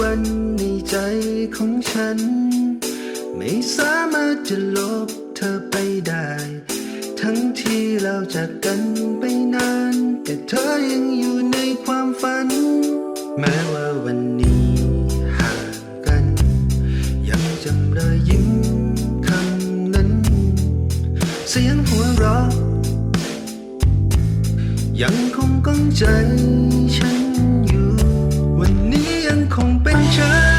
วันในใจของฉัน ไม่สามารถจะลบเธอไปได้ ทั้งที่เราจากกันไปนาน แต่เธอยังอยู่ในความฝัน แม้ว่าวันนี้ห่างกัน ยังจำรอยยิ้มคำนั้น เสียงหัวเราะยังคงก้องใจฉันอยู่ วันนี้ยังคง เ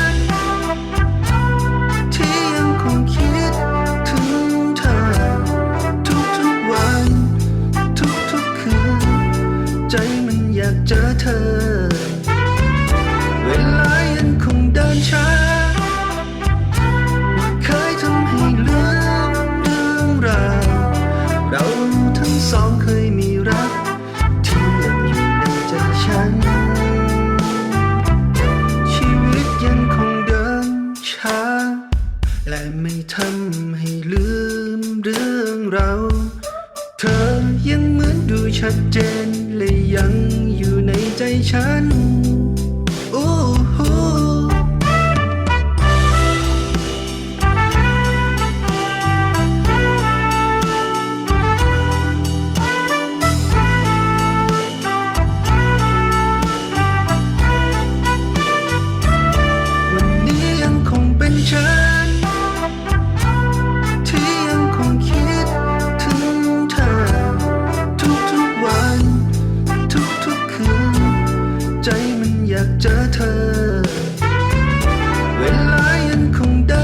และไม่ทำให้ลืมเรื่องเรา เธอยังเหมือนดูชัดเจน และยังอยู่ในใจฉัน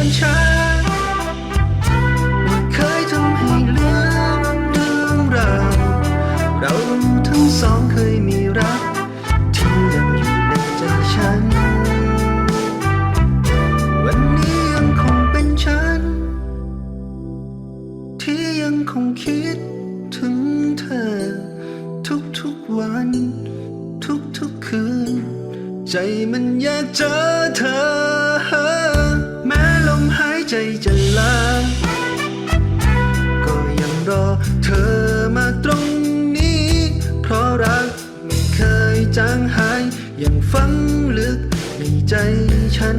คงเดินช้าว่าเคยทำให้ลืมเรื่องราวเราทั้งสองเคยมีรัก ที่ยังอยู่ในใจฉัน วันนี้ยังคงเป็นฉัน ที่ยังคงคิดถึงเธอ ทุกๆวัน ทุกๆคืน ใจมันอยากเจอเธอ ใจจะลาก็ยังรอเธอมาตรงนี้ เพราะรักไม่เคยจางหายยังฝังลึกในใจฉัน